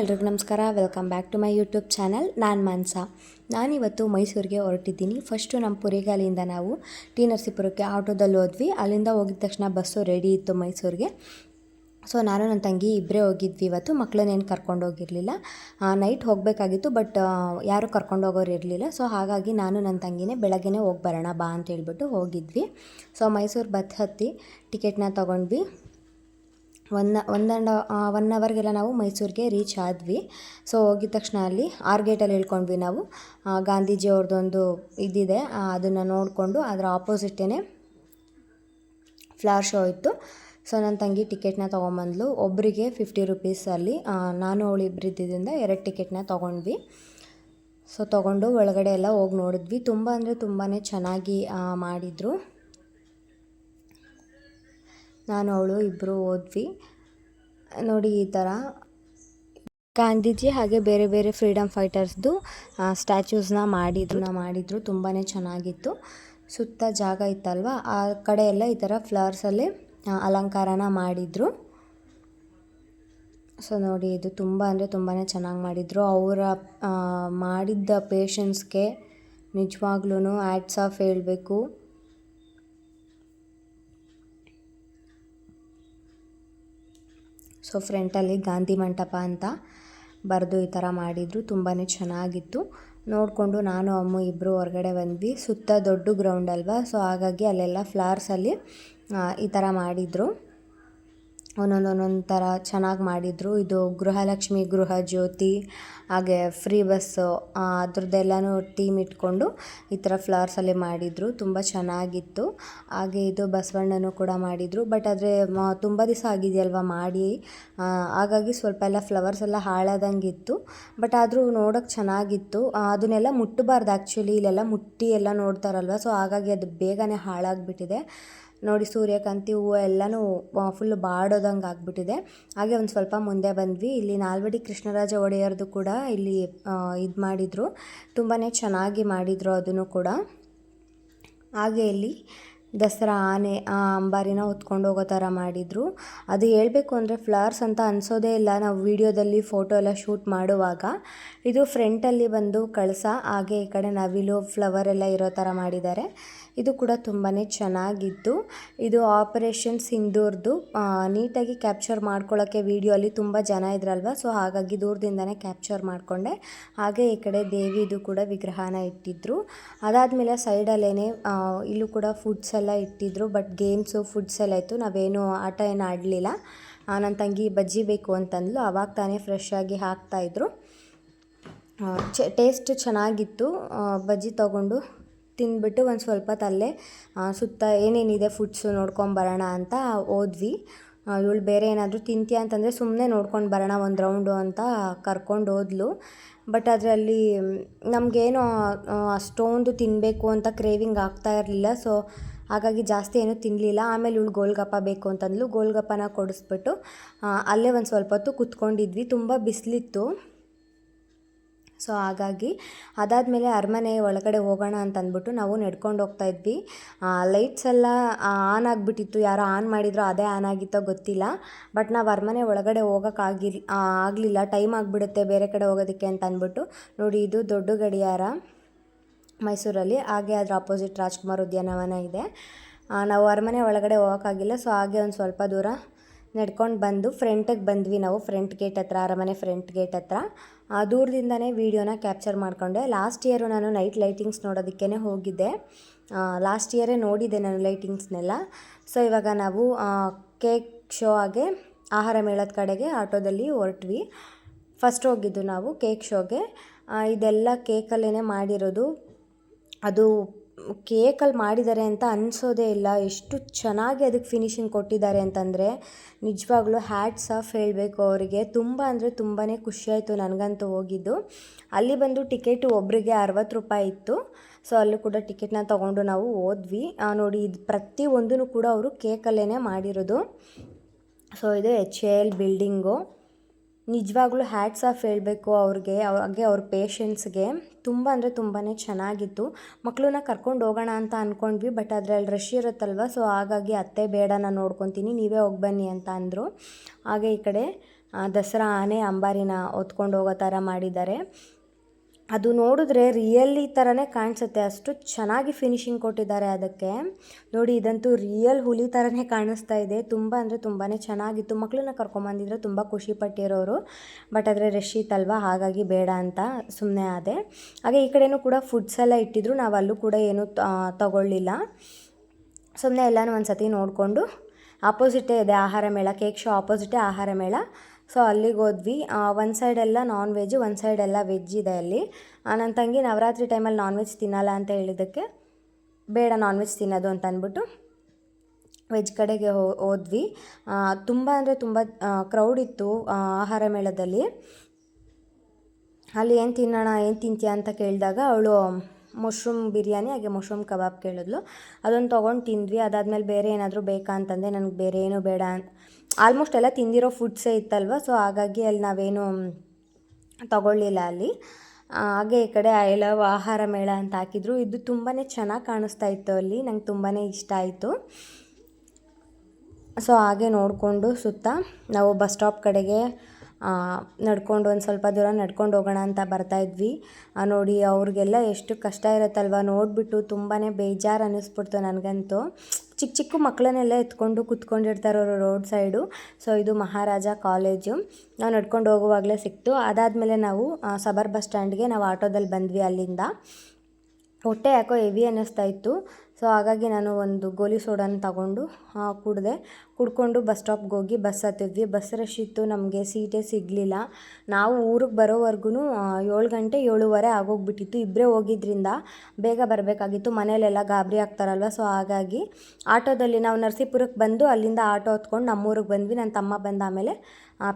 ಎಲ್ರಿಗೂ ನಮಸ್ಕಾರ. Welcome back to my YouTube channel ನಾನು ಮಾನ್ಸ. ನಾನಿವತ್ತು ಮೈಸೂರಿಗೆ ಹೊರಟಿದ್ದೀನಿ. ಫಸ್ಟು ನಮ್ಮ ಪುರಿಗಾಲಿಯಿಂದ ನಾವು ಟಿ ನರಸೀಪುರಕ್ಕೆ ಆಟೋದಲ್ಲಿ ಹೋದ್ವಿ. ಅಲ್ಲಿಂದ ಹೋಗಿದ ತಕ್ಷಣ ಬಸ್ಸು ರೆಡಿ ಇತ್ತು ಮೈಸೂರಿಗೆ. ಸೊ ನಾನು ನನ್ನ ತಂಗಿ ಇಬ್ಬರೇ ಹೋಗಿದ್ವಿ ಇವತ್ತು. ಮಕ್ಕಳನ್ನೇನು ಕರ್ಕೊಂಡು ಹೋಗಿರಲಿಲ್ಲ. ನೈಟ್ ಹೋಗಬೇಕಾಗಿತ್ತು ಬಟ್ ಯಾರೂ ಕರ್ಕೊಂಡು ಹೋಗೋರು ಇರಲಿಲ್ಲ. ಸೊ ಹಾಗಾಗಿ ನಾನು ನನ್ನ ತಂಗಿನೇ ಬೆಳಗ್ಗೆನೇ ಹೋಗಿ ಬರೋಣ ಬಾ ಅಂತ ಹೇಳ್ಬಿಟ್ಟು ಹೋಗಿದ್ವಿ. ಸೊ ಮೈಸೂರು ಬಸ್ ಹತ್ತಿ ಟಿಕೆಟ್ನ ತೊಗೊಂಡ್ವಿ. ಒನ್ ಒನ್ ಆ್ಯಂಡ್ ಒನ್ ಅವರ್ಗೆಲ್ಲ ನಾವು ಮೈಸೂರಿಗೆ ರೀಚ್ ಆದ್ವಿ. ಸೊ ಹೋಗಿದ ತಕ್ಷಣ ಅಲ್ಲಿ ಆರ್ ಗೇಟಲ್ಲಿ ಇಳ್ಕೊಂಡ್ವಿ ನಾವು. ಗಾಂಧೀಜಿ ಅವ್ರದ್ದೊಂದು ಇದಿದೆ. ಅದನ್ನು ನೋಡಿಕೊಂಡು ಅದರ ಆಪೋಸಿಟೇ ಫ್ಲವರ್ ಶೋ ಇತ್ತು. ಸೊ ನನ್ನ ತಂಗಿ ಟಿಕೆಟ್ನ ತೊಗೊಂಬಂದ್ಲು. ಒಬ್ಬರಿಗೆ ಫಿಫ್ಟಿ ರುಪೀಸಲ್ಲಿ ನಾನು ಅವಳು ಇಬ್ಬರು ಇದ್ದಿದ್ದರಿಂದ ಎರಡು ಟಿಕೆಟ್ನ ತೊಗೊಂಡ್ವಿ. ಸೊ ತೊಗೊಂಡು ಒಳಗಡೆ ಎಲ್ಲ ಹೋಗಿ ನೋಡಿದ್ವಿ. ತುಂಬ ಅಂದರೆ ತುಂಬಾ ಚೆನ್ನಾಗಿ ಮಾಡಿದರು. ನಾನು, ಅವಳು ಇಬ್ಬರು ಹೋದ್ವಿ ನೋಡಿ, ಈ ಥರ. ಗಾಂಧೀಜಿ ಹಾಗೆ ಬೇರೆ ಬೇರೆ ಫ್ರೀಡಮ್ ಫೈಟರ್ಸ್ದು ಸ್ಟ್ಯಾಚ್ಯೂಸ್ನ ಮಾಡಿದ್ರು. ಮಾಡಿದರು ತುಂಬಾ ಚೆನ್ನಾಗಿತ್ತು. ಸುತ್ತ ಜಾಗ ಇತ್ತಲ್ವ? ಆ ಕಡೆ ಎಲ್ಲ ಈ ಥರ ಫ್ಲವರ್ಸಲ್ಲಿ ಅಲಂಕಾರನ ಮಾಡಿದರು. ಸೊ, ನೋಡಿ, ಇದು ತುಂಬ ಅಂದರೆ ತುಂಬಾ ಚೆನ್ನಾಗಿ ಮಾಡಿದರು. ಅವರ ಮಾಡಿದ್ದ ಪೇಷನ್ಸ್ಗೆ ನಿಜವಾಗ್ಲೂ ಆ್ಯಡ್ಸ್ ಆಫ್ ಹೇಳಬೇಕು. ಸೊ ಫ್ರಂಟಲ್ಲಿ ಗಾಂಧಿ ಮಂಟಪ ಅಂತ ಬರೆದು ಈ ಥರ ಮಾಡಿದರು. ತುಂಬಾ ಚೆನ್ನಾಗಿತ್ತು. ನೋಡಿಕೊಂಡು ನಾನು, ಅಮ್ಮ ಇಬ್ಬರು ಹೊರಗಡೆ ಬಂದ್ವಿ. ಸುತ್ತ ದೊಡ್ಡ ಗ್ರೌಂಡ್ ಅಲ್ವಾ? ಸೊ ಹಾಗಾಗಿ ಅಲ್ಲೆಲ್ಲ ಫ್ಲವರ್ಸಲ್ಲಿ ಈ ಥರ ಮಾಡಿದರು. ಒಂದೊಂದು ಥರ ಚೆನ್ನಾಗಿ ಮಾಡಿದರು. ಇದು ಗೃಹಲಕ್ಷ್ಮಿ, ಗೃಹ ಜ್ಯೋತಿ, ಹಾಗೆ ಫ್ರೀ ಬಸ್ಸು ಅದ್ರದ್ದೆಲ್ಲನೂ ಟೀಮ್ ಇಟ್ಕೊಂಡು ಈ ಥರ ಫ್ಲವರ್ಸಲ್ಲಿ ಮಾಡಿದರು. ತುಂಬ ಚೆನ್ನಾಗಿತ್ತು. ಹಾಗೆ ಇದು ಬಸವಣ್ಣನೂ ಕೂಡ ಮಾಡಿದರು. ಬಟ್ ಆದರೆ ತುಂಬ ದಿವಸ ಆಗಿದೆಯಲ್ವ ಮಾಡಿ? ಹಾಗಾಗಿ ಸ್ವಲ್ಪ ಎಲ್ಲ ಫ್ಲವರ್ಸ್ ಎಲ್ಲ ಹಾಳಾದಂಗೆ ಇತ್ತು ಬಟ್ ಆದರೂ ನೋಡೋಕ್ಕೆ ಚೆನ್ನಾಗಿತ್ತು. ಅದನ್ನೆಲ್ಲ ಮುಟ್ಟಬಾರ್ದು. ಆ್ಯಕ್ಚುಲಿ ಇಲ್ಲೆಲ್ಲ ಮುಟ್ಟಿ ಎಲ್ಲ ನೋಡ್ತಾರಲ್ವ? ಸೊ ಹಾಗಾಗಿ ಅದು ಬೇಗನೆ ಹಾಳಾಗಿಬಿಟ್ಟಿದೆ. ನೋಡಿ ಸೂರ್ಯಕಾಂತಿ ಹೂವು ಎಲ್ಲನೂ ಫುಲ್ ಬಾಡೋದಂಗೆ ಆಗಿಬಿಟ್ಟಿದೆ. ಹಾಗೆ ಒಂದು ಸ್ವಲ್ಪ ಮುಂದೆ ಬಂದ್ವಿ. ಇಲ್ಲಿ ನಾಲ್ವಡಿ ಕೃಷ್ಣರಾಜ ಒಡೆಯರ್ದು ಕೂಡ ಇಲ್ಲಿ ಇದು ಮಾಡಿದರು. ತುಂಬಾ ಚೆನ್ನಾಗಿ ಮಾಡಿದರು ಅದನ್ನು ಕೂಡ. ಹಾಗೆ ಇಲ್ಲಿ ದಸರಾ, ಆನೆ, ಆ ಅಂಬಾರಿನ ಹೊತ್ಕೊಂಡು ಹೋಗೋ ಥರ ಮಾಡಿದರು. ಅದು ಹೇಳಬೇಕು ಅಂದರೆ ಫ್ಲವರ್ಸ್ ಅಂತ ಅನಿಸೋದೇ ಇಲ್ಲ. ನಾವು ವೀಡಿಯೋದಲ್ಲಿ ಫೋಟೋ ಎಲ್ಲ ಶೂಟ್ ಮಾಡುವಾಗ ಇದು ಫ್ರಂಟಲ್ಲಿ ಬಂದು ಕಳಸ, ಹಾಗೆ ಈ ಕಡೆ ನವಿಲು ಫ್ಲವರ್ ಎಲ್ಲ ಇರೋ ಥರ ಮಾಡಿದ್ದಾರೆ. ಇದು ಕೂಡ ತುಂಬಾ ಚೆನ್ನಾಗಿತ್ತು ಇದು ಆಪರೇಷನ್ ಸಿಂಧೂರ್ದು ನೀಟಾಗಿ ಕ್ಯಾಪ್ಚರ್ ಮಾಡ್ಕೊಳ್ಳೋಕ್ಕೆ ಅಲ್ಲಿ ತುಂಬ ಜನ ಇದ್ರಲ್ವ? ಸೊ ಹಾಗಾಗಿ ದೂರದಿಂದನೇ ಕ್ಯಾಪ್ಚರ್ ಮಾಡಿಕೊಂಡೆ. ಹಾಗೆ ಈ ಕಡೆ ದೇವಿದು ಕೂಡ ವಿಗ್ರಹನ ಇಟ್ಟಿದ್ರು. ಅದಾದಮೇಲೆ ಸೈಡಲ್ಲೇ ಇಲ್ಲೂ ಕೂಡ ಫುಡ್ಸ್ ಎಲ್ಲ ಇಟ್ಟಿದ್ರು ಬಟ್ ಗೇಮ್ಸು ಫುಡ್ಸ್ ಎಲ್ಲ ಇತ್ತು. ನಾವೇನು ಆಟ ಏನು ಆಡಲಿಲ್ಲ. ನನ್ನ ತಂಗಿ ಬಜ್ಜಿ ಬೇಕು ಅಂತಂದ್ಲು. ಅವಾಗ ತಾನೇ ಫ್ರೆಶ್ ಆಗಿ ಹಾಕ್ತಾಯಿದ್ರು ಚ ಟೇಸ್ಟ್ ಚೆನ್ನಾಗಿತ್ತು. ಬಜ್ಜಿ ತೊಗೊಂಡು ತಿಂದ್ಬಿಟ್ಟು ಒಂದು ಸ್ವಲ್ಪ ತಲ್ಲೇ ಸುತ್ತ ಏನೇನಿದೆ ಫುಡ್ಸು ನೋಡ್ಕೊಂಬರೋಣ ಅಂತ ಹೋದ್ವಿ. ಇವಳು ಬೇರೆ ಏನಾದರೂ ತಿಂತೀಯ ಅಂತಂದರೆ ಸುಮ್ಮನೆ ನೋಡ್ಕೊಂಡು ಬರೋಣ ಒಂದು ರೌಂಡು ಅಂತ ಕರ್ಕೊಂಡು ಹೋದ್ಲು. ಬಟ್ ಅದರಲ್ಲಿ ನಮಗೇನು ಅಷ್ಟೊಂದು ತಿನ್ನಬೇಕು ಅಂತ ಕ್ರೇವಿಂಗ್ ಆಗ್ತಾ ಇರಲಿಲ್ಲ. ಸೊ ಹಾಗಾಗಿ ಜಾಸ್ತಿ ಏನೂ ತಿನ್ನಲಿಲ್ಲ ಆಮೇಲೆ ಇವಳು ಗೋಲ್ಗಪ್ಪ ಬೇಕು ಅಂತಂದ್ಲು. ಗೋಲ್ಗಪ್ಪನ ಕೊಡಿಸ್ಬಿಟ್ಟು ಅಲ್ಲೇ ಒಂದು ಸ್ವಲ್ಪ ಹೊತ್ತು ಕುತ್ಕೊಂಡಿದ್ವಿ. ತುಂಬ ಬಿಸಿಲಿತ್ತು. ಸೊ, ಹಾಗಾಗಿ ಅದಾದಮೇಲೆ ಅರಮನೆ ಒಳಗಡೆ ಹೋಗೋಣ ಅಂತ ಅಂದ್ಬಿಟ್ಟು ನಾವು ನಡ್ಕೊಂಡು ಹೋಗ್ತಾ ಇದ್ವಿ. ಲೈಟ್ಸ್ ಎಲ್ಲ ಆನ್ ಆಗಿಬಿಟ್ಟಿತ್ತು. ಯಾರೋ ಆನ್ ಮಾಡಿದ್ರು ಅದೇ ಆನ್ ಆಗಿತ್ತೋ ಗೊತ್ತಿಲ್ಲ. ಬಟ್ ನಾವು ಅರಮನೆ ಒಳಗಡೆ ಹೋಗೋಕ್ಕಾಗಿರ್ ಆಗಲಿಲ್ಲ. ಟೈಮ್ ಆಗಿಬಿಡುತ್ತೆ ಬೇರೆ ಕಡೆ ಹೋಗೋದಕ್ಕೆ ಅಂತ ಅಂದ್ಬಿಟ್ಟು ನೋಡಿ, ಇದು ದೊಡ್ಡ ಗಡಿಯಾರ. ಮೈಸೂರಲ್ಲಿ ಹಾಗೆ ಅದರ ಅಪೋಸಿಟ್ ರಾಜ್ಕುಮಾರ್ ಉದ್ಯಾನವನ ಇದೆ. ನಾವು ಅರಮನೆ ಒಳಗಡೆ ಹೋಗೋಕ್ಕಾಗಿಲ್ಲ ಸೊ ಹಾಗೆ ಒಂದು ಸ್ವಲ್ಪ ದೂರ ನಡ್ಕೊಂಡು ಬಂದು ಫ್ರಂಟಿಗೆ ಬಂದ್ವಿ ನಾವು ಫ್ರಂಟ್ ಗೇಟ್ ಹತ್ರ ಅರಮನೆ ಫ್ರಂಟ್ ಗೇಟ್ ಹತ್ರ. ಆ, ದೂರದಿಂದನೇ ವೀಡಿಯೋನ ಕ್ಯಾಪ್ಚರ್ ಮಾಡಿಕೊಂಡೆ. ಲಾಸ್ಟ್ ಇಯರು ನಾನು ನೈಟ್ ಲೈಟಿಂಗ್ಸ್ ನೋಡೋದಕ್ಕೇ ಹೋಗಿದ್ದೆ. ಲಾಸ್ಟ್ ಇಯರೇ ನೋಡಿದ್ದೆ ನಾನು ಲೈಟಿಂಗ್ಸ್ನೆಲ್ಲ ಸೊ ಇವಾಗ ನಾವು ಕೇಕ್ ಶೋ ಹಾಗೆ ಆಹಾರ ಮೇಳದ ಕಡೆಗೆ ಆಟೋದಲ್ಲಿ ಹೊರಟ್ವಿ. ಫಸ್ಟ್ ಹೋಗಿದ್ದು ನಾವು ಕೇಕ್ ಶೋಗೆ ಇದೆಲ್ಲ ಕೇಕಲ್ಲೇ ಮಾಡಿರೋದು. ಅದು ಕೇಕಲ್ಲಿ ಮಾಡಿದ್ದಾರೆ ಅಂತ ಅನಿಸೋದೇ ಇಲ್ಲ. ಎಷ್ಟು ಚೆನ್ನಾಗಿ ಅದಕ್ಕೆ ಫಿನಿಶಿಂಗ್ ಕೊಟ್ಟಿದ್ದಾರೆ ಅಂತಂದರೆ, ನಿಜವಾಗ್ಲೂ ಹ್ಯಾಟ್ಸ್ ಆಫ್ ಹೇಳಬೇಕು ಅವರಿಗೆ. ತುಂಬ ಅಂದರೆ ತುಂಬಾ ಖುಷಿಯಾಯಿತು ನನಗಂತೂ ಹೋಗಿದ್ದು. ಅಲ್ಲಿ ಬಂದು ಟಿಕೆಟು ಒಬ್ಬರಿಗೆ ಅರವತ್ತು ರೂಪಾಯಿ ಇತ್ತು. ಸೊ ಅಲ್ಲೂ ಕೂಡ ಟಿಕೆಟ್ನ ತೊಗೊಂಡು ನಾವು ಹೋದ್ವಿ. ನೋಡಿ, ಇದು ಪ್ರತಿಯೊಂದೂ ಕೂಡ ಅವರು ಕೇಕಲ್ಲೇ ಮಾಡಿರೋದು. ಸೊ ಇದು ಎಚ್ ಎ ಎಲ್ ಬಿಲ್ಡಿಂಗು ನಿಜವಾಗ್ಲೂ ಹ್ಯಾಟ್ಸ್ ಆಫ್ ಹೇಳಬೇಕು ಅವ್ರಿಗೆ ಅವ್ರಿಗೆ ಅವ್ರ ಪೇಷನ್ಸ್ಗೆ ತುಂಬ ಅಂದರೆ ತುಂಬಾ ಚೆನ್ನಾಗಿತ್ತು. ಮಕ್ಕಳನ್ನ ಕರ್ಕೊಂಡು ಹೋಗೋಣ ಅಂತ ಅಂದ್ಕೊಂಡ್ವಿ ಬಟ್ ಅದರಲ್ಲಿ ರಶ್ ಇರುತ್ತಲ್ವ? ಸೊ ಹಾಗಾಗಿ ಅತ್ತೆ ಬೇಡ, ನಾನು ನೋಡ್ಕೊತೀನಿ, ನೀವೇ ಹೋಗಿ ಬನ್ನಿ ಅಂತ ಅಂದರು. ಹಾಗೆ ಈ ಕಡೆ ದಸರಾ ಆನೆ ಅಂಬಾರಿನ ಹೊತ್ಕೊಂಡು ಹೋಗೋ ಥರ ಮಾಡಿದ್ದಾರೆ. ಅದು ನೋಡಿದ್ರೆ ರಿಯಲಿ ಥರನೇ ಕಾಣಿಸುತ್ತೆ. ಅಷ್ಟು ಚೆನ್ನಾಗಿ ಫಿನಿಶಿಂಗ್ ಕೊಟ್ಟಿದ್ದಾರೆ ಅದಕ್ಕೆ. ನೋಡಿ, ಇದಂತೂ ರಿಯಲ್ ಹುಲಿ ಥರನೇ ಕಾಣಿಸ್ತಾ ಇದೆ. ತುಂಬ ಅಂದರೆ ತುಂಬಾ ಚೆನ್ನಾಗಿತ್ತು. ಮಕ್ಕಳನ್ನ ಕರ್ಕೊಂಬಂದಿದ್ರೆ ತುಂಬ ಖುಷಿ ಪಟ್ಟಿರೋರು. ಬಟ್ ಆದರೆ ರಶ್ ಇತ್ತಲ್ವ ಹಾಗಾಗಿ ಬೇಡ ಅಂತ ಸುಮ್ಮನೆ ಆದೆ. ಹಾಗೆ ಈ ಕಡೆಯೂ ಕೂಡ ಫುಡ್ಸ್ ಎಲ್ಲ ಇಟ್ಟಿದ್ರು. ನಾವು ಅಲ್ಲೂ ಕೂಡ ಏನೂ ತಗೊಳ್ಳಿಲ್ಲ. ಸುಮ್ಮನೆ ಎಲ್ಲನೂ ಒಂದು ಸತಿ ನೋಡಿಕೊಂಡು. ಆಪೋಸಿಟೇ ಇದೆ ಆಹಾರ ಮೇಳ, ಕೇಕ್ ಶೋ ಆಪೋಸಿಟೇ ಆಹಾರ ಮೇಳ. ಸೊ ಅಲ್ಲಿಗೆ ಹೋದ್ವಿ. ಒಂದು ಸೈಡೆಲ್ಲ ನಾನ್ ವೆಜ್ ಒಂದು ಸೈಡೆಲ್ಲ ವೆಜ್ ಇದೆ ಅಲ್ಲಿ. ನನ್ನ ತಂಗಿ ನವರಾತ್ರಿ ಟೈಮಲ್ಲಿ ನಾನ್ ವೆಜ್ ತಿನ್ನಲ್ಲ ಅಂತ ಹೇಳಿದ್ದಕ್ಕೆ ಬೇಡ ನಾನ್ ವೆಜ್ ತಿನ್ನೋದು ಅಂತ ಅಂದ್ಬಿಟ್ಟು ವೆಜ್ ಕಡೆಗೆ ಹೋ, ಹೋದ್ವಿ. ತುಂಬ ಅಂದರೆ ತುಂಬ ಕ್ರೌಡ್ ಇತ್ತು ಆಹಾರ ಮೇಳದಲ್ಲಿ. ಅಲ್ಲಿ ಏನು ತಿನ್ನೋಣ, ಏನು ತಿಂತೀಯ ಅಂತ ಕೇಳಿದಾಗ ಅವಳು ಮಶ್ರೂಮ್ ಬಿರಿಯಾನಿ, ಹಾಗೆ ಮಶ್ರೂಮ್ ಕಬಾಬ್ ಕೇಳಿದ್ಲು. ಅದನ್ನು ತೊಗೊಂಡು ತಿಂದ್ವಿ. ಅದಾದಮೇಲೆ ಬೇರೆ ಏನಾದರೂ ಬೇಕಾ ಅಂತಂದೆ. ನನಗೆ ಬೇರೆ ಏನೂ ಬೇಡ ಆಲ್ಮೋಸ್ಟ್ ಎಲ್ಲ ತಿಂದಿರೋ ಫುಡ್ಸೇ ಇತ್ತಲ್ವ? ಸೊ ಹಾಗಾಗಿ ಅಲ್ಲಿ ನಾವೇನು ತಗೊಳ್ಳಿಲ್ಲ ಅಲ್ಲಿ. ಹಾಗೆ ಈ ಕಡೆ ಐ ಲವ್ ಆಹಾರ ಮೇಳ ಅಂತ ಹಾಕಿದ್ರು. ಇದು ತುಂಬಾ ಚೆನ್ನಾಗಿ ಕಾಣಿಸ್ತಾ ಇತ್ತು ಅಲ್ಲಿ. ನಂಗೆ ತುಂಬಾ ಇಷ್ಟ ಆಯಿತು. ಸೊ ಹಾಗೆ ನೋಡಿಕೊಂಡು ಸುತ್ತ ನಾವು ಬಸ್ ಸ್ಟಾಪ್ ಕಡೆಗೆ ನಡ್ಕೊಂಡು ಒಂದು ಸ್ವಲ್ಪ ದೂರ ನಡ್ಕೊಂಡು ಹೋಗೋಣ ಅಂತ ಬರ್ತಾ ಇದ್ವಿ. ನೋಡಿ ಅವ್ರಿಗೆಲ್ಲ ಎಷ್ಟು ಕಷ್ಟ ಇರುತ್ತಲ್ವ? ನೋಡಿಬಿಟ್ಟು ತುಂಬಾ ಬೇಜಾರು ಅನ್ನಿಸ್ಬಿಡ್ತು ನನಗಂತೂ. ಚಿಕ್ಕ ಚಿಕ್ಕ ಮಕ್ಕಳನ್ನೆಲ್ಲ ಎತ್ಕೊಂಡು ಕುತ್ಕೊಂಡಿರ್ತಾರೆ ಅವರು ರೋಡ್ ಸೈಡು. ಸೊ ಇದು ಮಹಾರಾಜ ಕಾಲೇಜು. ನಾವು ನಡ್ಕೊಂಡು ಹೋಗುವಾಗಲೇ ಸಿಕ್ತು. ಅದಾದಮೇಲೆ ನಾವು ಸಬರ್ ಬಸ್ ಸ್ಟ್ಯಾಂಡ್ಗೆ ನಾವು ಆಟೋದಲ್ಲಿ ಬಂದ್ವಿ ಅಲ್ಲಿಂದ. ಹೊಟ್ಟೆ ಯಾಕೋ ಹೆವಿ ಅನ್ನಿಸ್ತಾ ಇತ್ತು. ಸೊ ಹಾಗಾಗಿ ನಾನು ಒಂದು ಗೋಲಿ ಸೋಡಾನ ತಗೊಂಡು ಕುಡಿದೆ. ಕುಡ್ಕೊಂಡು ಬಸ್ ಸ್ಟಾಪ್ಗೆ ಹೋಗಿ ಬಸ್ ಹತ್ತಿದ್ವಿ. ಬಸ್ ರಶ್ ಇತ್ತು, ನಮಗೆ ಸೀಟೇ ಸಿಗಲಿಲ್ಲ. ನಾವು ಊರಿಗೆ ಬರೋವರೆಗೂ ಏಳು ಗಂಟೆ ಏಳುವರೆ ಆಗೋಗ್ಬಿಟ್ಟಿತ್ತು. ಇಬ್ಬರೇ ಹೋಗಿದ್ರಿಂದ ಬೇಗ ಬರಬೇಕಾಗಿತ್ತು. ಮನೇಲೆಲ್ಲ ಗಾಬರಿ ಆಗ್ತಾರಲ್ವ? ಸೊ ಹಾಗಾಗಿ ಆಟೋದಲ್ಲಿ ನಾವು ನರಸೀಪುರಕ್ಕೆ ಬಂದು ಅಲ್ಲಿಂದ ಆಟೋ ಹತ್ಕೊಂಡು ನಮ್ಮೂರಿಗೆ ಬಂದ್ವಿ. ನನ್ನ ತಮ್ಮ ಬಂದ ಆಮೇಲೆ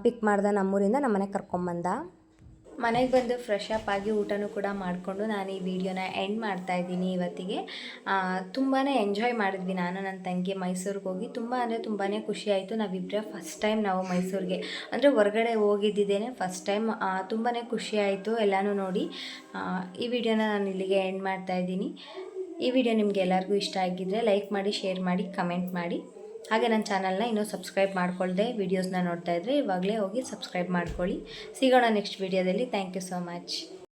ಪಿಕ್ ಮಾಡ್ದೆ ನಮ್ಮೂರಿಂದ ನಮ್ಮ ಮನೆಗೆ ಕರ್ಕೊಂಬಂದ. ಮನೆಗೆ ಬಂದು ಫ್ರೆಶ್ ಅಪ್ ಆಗಿ ಊಟನೂ ಕೂಡ ಮಾಡಿಕೊಂಡು ನಾನು ಈ ವಿಡಿಯೋನ ಎಂಡ್ ಮಾಡ್ತಾ ಇದ್ದೀನಿ ಇವತ್ತಿಗೆ. ತುಂಬಾ ಎಂಜಾಯ್ ಮಾಡಿದ್ವಿ ನಾನು ನನ್ನ ತಂಗಿ ಮೈಸೂರಿಗೆ ಹೋಗಿ. ತುಂಬ ಅಂದರೆ ತುಂಬಾ ಖುಷಿ ಆಯಿತು. ನಾವಿಬ್ಬರೇ ಫಸ್ಟ್ ಟೈಮ್ ನಾವು ಮೈಸೂರಿಗೆ. ಅಂದರೆ ಹೊರಗಡೆ ಹೋಗಿದ್ದಿದ್ದೇನೆ ಫಸ್ಟ್ ಟೈಮ್ ತುಂಬಾ ಖುಷಿ ಆಯಿತು ಎಲ್ಲನೂ ನೋಡಿ. ಈ ವಿಡಿಯೋನ ನಾನು ಇಲ್ಲಿಗೆ ಎಂಡ್ ಮಾಡ್ತಾ ಇದ್ದೀನಿ. ಈ ವಿಡಿಯೋ ನಿಮಗೆ ಎಲ್ಲರಿಗೂ ಇಷ್ಟ ಆಗಿದ್ದರೆ ಲೈಕ್ ಮಾಡಿ ಶೇರ್ ಮಾಡಿ ಕಮೆಂಟ್ ಮಾಡಿ. ಹಾಗೆ ನನ್ನ ಚಾನಲ್ನ ಇನ್ನೂ ಸಬ್ಸ್ಕ್ರೈಬ್ ಮಾಡಿಕೊಳ್ಳದೆ ವೀಡಿಯೋಸ್ನ ನೋಡ್ತಾ ಇದ್ದರೆ ಇವಾಗಲೇ ಹೋಗಿ ಸಬ್ಸ್ಕ್ರೈಬ್ ಮಾಡ್ಕೊಳ್ಳಿ. ಸಿಗೋಣ ನೆಕ್ಸ್ಟ್ ವೀಡಿಯೋದಲ್ಲಿ ಥ್ಯಾಂಕ್ ಯು ಸೋ ಮಚ್